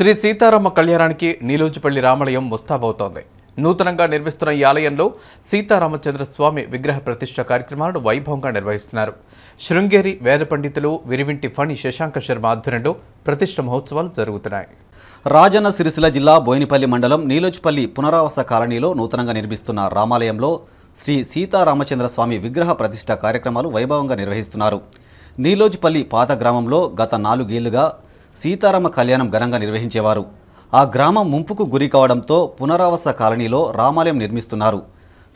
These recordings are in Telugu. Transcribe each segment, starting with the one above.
శ్రీ సీతారామ కళ్యాణానికి నీలోజుపల్లి రామాలయం ముస్తాబవుతోంది. నూతనంగా నిర్మిస్తున్న ఈ ఆలయంలో సీతారామచంద్ర స్వామి విగ్రహ ప్రతిష్ఠ కార్యక్రమాలను వైభవంగా నిర్వహిస్తున్నారు. శృంగేరి వేద పండితులు విరివింటి ఫణి శశాంక శర్మ ఆధ్వర్యంలో ప్రతిష్ట మహోత్సవాలు జరుగుతున్నాయి. రాజన్న సిరిసిల్ల జిల్లా బోయినపల్లి మండలం నీలోజ్పల్లి పునరావాస కాలనీలో నూతనంగా నిర్మిస్తున్న రామాలయంలో శ్రీ సీతారామచంద్ర స్వామి విగ్రహ ప్రతిష్ఠ కార్యక్రమాలు వైభవంగా నిర్వహిస్తున్నారు. నీలోజ్పల్లి పాత గ్రామంలో గత నాలుగేళ్ళుగా సీతారామ కళ్యాణం ఘనంగా నిర్వహించేవారు. ఆ గ్రామం ముంపుకు గురి కావడంతో పునరావాస కాలనీలో రామాలయం నిర్మిస్తున్నారు.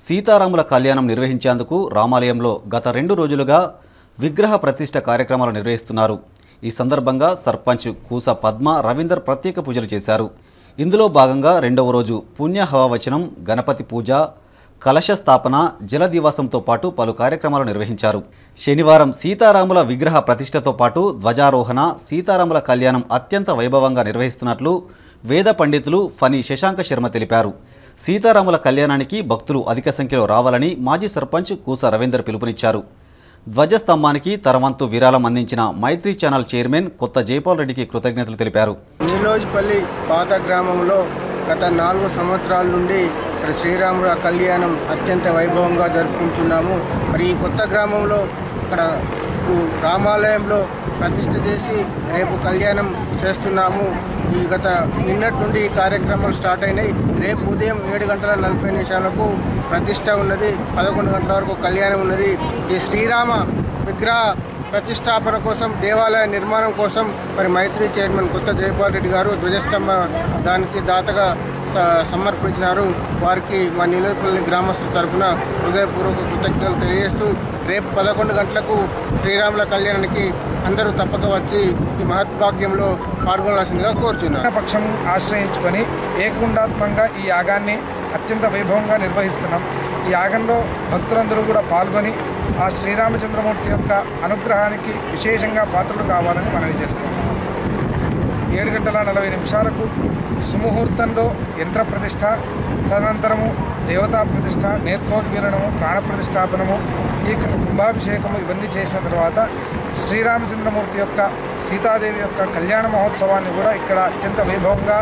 సీతారాముల కళ్యాణం నిర్వహించేందుకు రామాలయంలో గత రెండు రోజులుగా విగ్రహ ప్రతిష్ట కార్యక్రమాలు నిర్వహిస్తున్నారు. ఈ సందర్భంగా సర్పంచ్ కూస పద్మ రవీందర్ ప్రత్యేక పూజలు చేశారు. ఇందులో భాగంగా రెండవ రోజు పుణ్యహవావచనం గణపతి పూజ కలశ స్థాపన జల దివాసంతో పాటు పలు కార్యక్రమాలు నిర్వహించారు. శనివారం సీతారాముల విగ్రహ ప్రతిష్టతో పాటు ధ్వజారోహణ సీతారాముల కళ్యాణం అత్యంత వైభవంగా నిర్వహిస్తున్నట్లు వేద పండితులు ఫణి శశాంక శర్మ తెలిపారు. సీతారాముల కళ్యాణానికి భక్తులు అధిక సంఖ్యలో రావాలని మాజీ సర్పంచ్ కూస రవీందర్ పిలుపునిచ్చారు. ధ్వజస్తంభానికి తరవంతు విరాళం అందించిన మైత్రి ఛానల్ చైర్మన్ కొత్త జైపాల్ రెడ్డికి కృతజ్ఞతలు తెలిపారు. నీలోజ్పల్లి పాత గ్రామంలో గత నాలుగు సంవత్సరాల నుండి మరి శ్రీరాముల కళ్యాణం అత్యంత వైభవంగా జరుపుకుంటున్నాము. మరి ఈ కొత్త గ్రామంలో ఇక్కడ రామాలయంలో ప్రతిష్ట చేసి రేపు కళ్యాణం చేస్తున్నాము. ఈ గత నిన్నటి నుండి ఈ కార్యక్రమాలు స్టార్ట్ అయినాయి. రేపు ఉదయం ఏడు గంటల నలభై నిమిషాలకు ప్రతిష్ట ఉన్నది. పదకొండు గంటల వరకు కళ్యాణం ఉన్నది. ఈ శ్రీరామ విగ్రహ ప్రతిష్టాపన కోసం దేవాలయ నిర్మాణం కోసం మరి మైత్రి చైర్మన్ కొత్త జయపాల్ రెడ్డి గారు ధ్వజస్తంభ దానికి దాతగా స- సమర్పించినారు. వారికి మా నిలపల్లి గ్రామస్తుల తరఫున హృదయపూర్వక కృతజ్ఞతలు తెలియజేస్తూ రేపు పదకొండు గంటలకు శ్రీరాముల కళ్యాణానికి అందరూ తప్పక వచ్చి ఈ మహద్భాగ్యంలో పాల్గొనాల్సిందిగా కోరుచున్నారు పక్షం ఆశ్రయించుకొని ఏకగుండాత్మకంగా ఈ యాగాన్ని అత్యంత వైభవంగా నిర్వహిస్తున్నాం. ఈ యాగంలో భక్తులందరూ కూడా పాల్గొని ఆ శ్రీరామచంద్రమూర్తి యొక్క అనుగ్రహానికి విశేషంగా పాత్రలు కావాలని మనవి చేస్తున్నాం. ఏడు గంటల నలభై నిమిషాలకు సుముహూర్తంలో యంత్ర ప్రతిష్ట తదనంతరము దేవతా ప్రతిష్ట నేత్రోద్మీలనము ప్రాణప్రతిష్టాపనము ఈ కుంభాభిషేకము ఇవన్నీ చేసిన తర్వాత శ్రీరామచంద్రమూర్తి యొక్క సీతాదేవి యొక్క కళ్యాణ మహోత్సవాన్ని కూడా ఇక్కడ అత్యంత వైభవంగా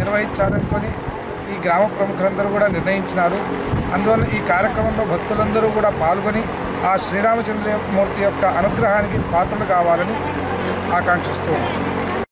నిర్వహించాలనుకొని ఈ గ్రామ ప్రముఖులందరూ కూడా నిర్ణయించినారు. అందువల్ల ఈ కార్యక్రమంలో భక్తులందరూ కూడా పాల్గొని ఆ శ్రీరామచంద్రమూర్తి యొక్క అనుగ్రహానికి పాత్రలు కావాలని ఆకాంక్షిస్తూ